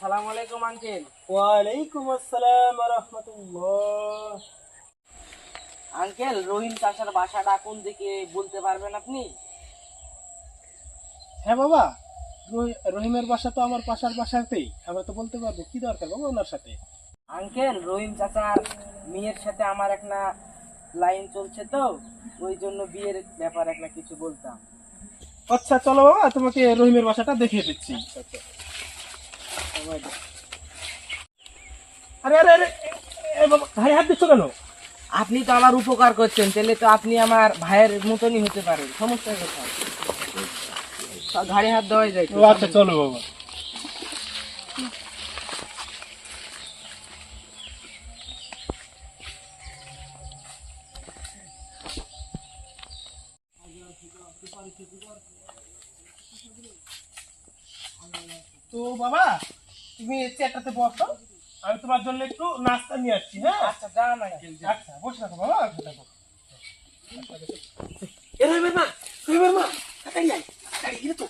আসসালামু আলাইকুম আঙ্কেল। ওয়ালাইকুম আসসালাম ওয়া আঙ্কেল রহিম চাষার বাসাটা কোন দিকে বলতে পারবেন আপনি? হ্যাঁ বাবা রহিমের বাসা তো আমার পাশার বাসাতেই। আমরা তো বলতে পারব কি দরকার বাবা ওনার সাথে? আঙ্কেল রহিম চাচার মেয়ের সাথে আমার একটা লাইন চলছে তো ওই জন্য বিয়ের ব্যাপার একটা কিছু বলতাম। আচ্ছা চলো বাবা তোমাকে রহিমের বাসাটা দেখিয়ে দিচ্ছি। আরে আরে আরে এ, এ, বাবা ঘাড়ে হাত দিচ্ছ কেন? আপনি তো আমার উপকার করছেন তাহলে তো আপনি আমার ভাইয়ের মতনই হতে পারেন সমস্যা কোথায় ঘাড়ে হাত দেওয়াই যায় আচ্ছা চলো বাবা। তো বাবা তুমি চেয়ারটাতে বসো আমি তোমার জন্য একটু নাস্তা নিয়ে আসছি হ্যাঁ আচ্ছা যান আঙ্কেল আচ্ছা বসে থাকো বাবা বসে থাকো এ মা রহিমের মা তাড়াতাড়ি আয় তাড়াতাড়ি গিয়ে তো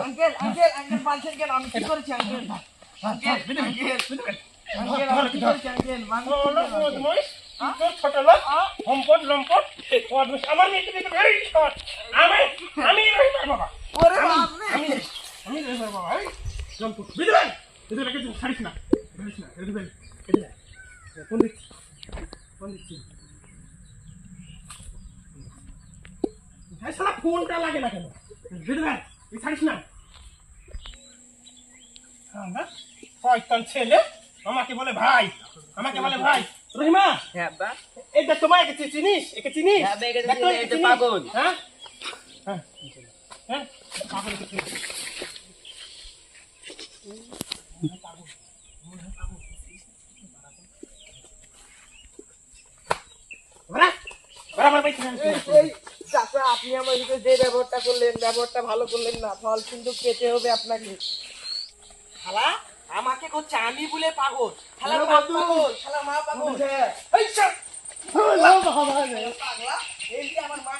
আঙ্কেল আঙ্কেল আঙ্কেল পালছেন কেন আমি কি করেছি আঙ্কেল আঙ্কেল আঙ্কেল আঙ্কেল আমি কি করেছি আঙ্কেল ছোট লোক আমার মেয়েকে দেখে ভেরি আমি আমি রহিমের বাবা। ওরে আমি আমি রহিমের বাবা এই লম্পদ বিদবেন ছাড়িস না। ছাড়িস না? রেডি বেল রেডি কোন দিচ্ছি কোন শালা ফোনটা লাগে না কেন? বিদবেন এই ছাড়িস না? হ্যাঁ না শয়তান ছেলে আমাকে বলে ভাই আমাকে বলে ভাই। রহিমা হ্যাঁ বা এটা তোমার একে চিনিস? একে চিনিস? হ্যাঁ, একে চিনি, এটা? পাগল। হ্যাঁ? হ্যাঁ হ্যাঁ? পাগল। এই চাচা আপনি আমার সাথে যে ব্যবহারটা করলেন ব্যবহারটা ভালো করলেন না ফল কিন্তু পেতে হবে আপনাকে। খালা? আমাকে করছে আমি বলে পাগল। খালা মা বাপ পাগল খালা মা পাগল। এই যে আমার মা